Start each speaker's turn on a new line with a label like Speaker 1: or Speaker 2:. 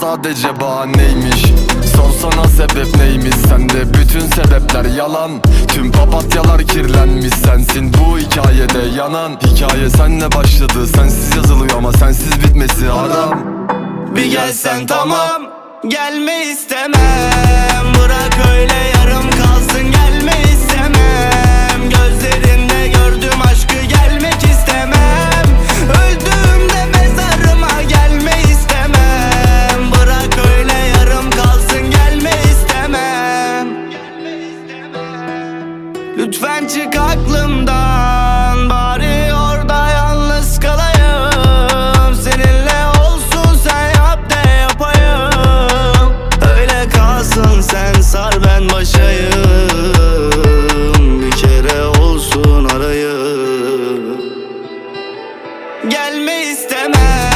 Speaker 1: sadece bahaneymiş. Sorsana sebep neymiş sende? Bütün sebepler yalan. Tüm papatyalar kirlenmiş. Sensin bu hikayede yanan. Hikaye senle başladı. Sensiz yazılıyor ama sensiz bitmesi haram.
Speaker 2: Bir gelsen tamam. Gelme istemem Lütfen çık aklımdan Bari orada yalnız kalayım. Seninle olsun sen yap de yapayım. Öyle kalsın sen sar ben başayım. Bir kere olsun arayım Gelme istemem.